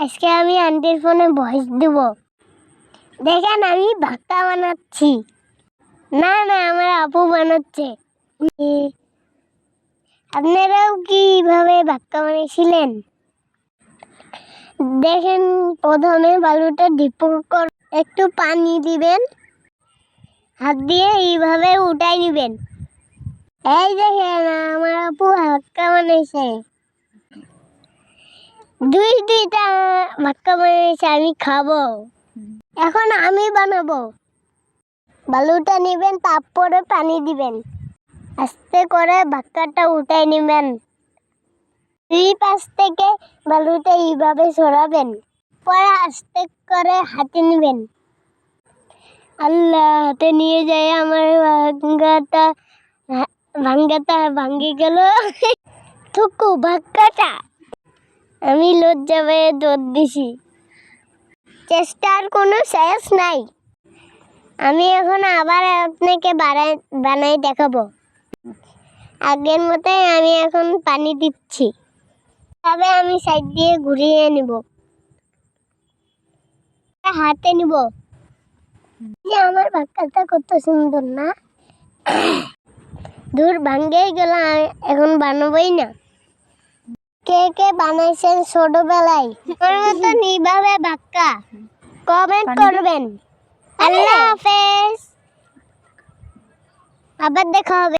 আজকে আমি আন্টির ফোনে ভয়েস দেব। দেখেন আমি ভাক্কা বানাচ্ছি। না না, আমার আপু বানাচ্ছে। আপনারাও কীভাবে ভাক্কা বানিয়েছিলেন? দেখেন, প্রথমে বালুটা ডিপ কর, একটু পানি দিবেন। হাত দিয়ে এইভাবে উঠাই নিবেন। এই দেখেন, আমার আপু ভাক্কা বানাইছে। দুই দুইটা ভাক্কা বানিয়েছে আমি খাব। এখন আমি বানাবো। বালুটা নেবেন, তারপরে পানি দিবেন। আস্তে করে ভাক্কাটা উঠাই নেবেন। দুই পাশ থেকে বালুটা এইভাবে সরাবেন। পরে আস্তে করে হাতে নেবেন। আল্লাহ, হাতে নিয়ে যায় আমার ভাঙ্গাটা। ভাঙ্গাটা ভাঙ্গি গেল। থুকু ভাক্কাটা আমি লজ্জা পেয়ে দৌড় দিছি। চেষ্টার কোনো শেষ নাই। আমি এখন আবার আপনাকে বানাই বানাই দেখাবো। আগের মতোই আমি এখন পানি দিচ্ছি। তবে আমি সাইড দিয়ে ঘুরিয়ে নিব। হাতে নিব। যে আমার বাক্কাটা কত সুন্দর না? দূর ভাঙ্গে গেল এখন বানাবোই না। কে কে বানাইছেন ছোটবেলায়? আমার মতন এইভাবে বাক্কা। কমেন্ট করবেন। আল্লাহ হাফেজ। আবার দেখা হবে।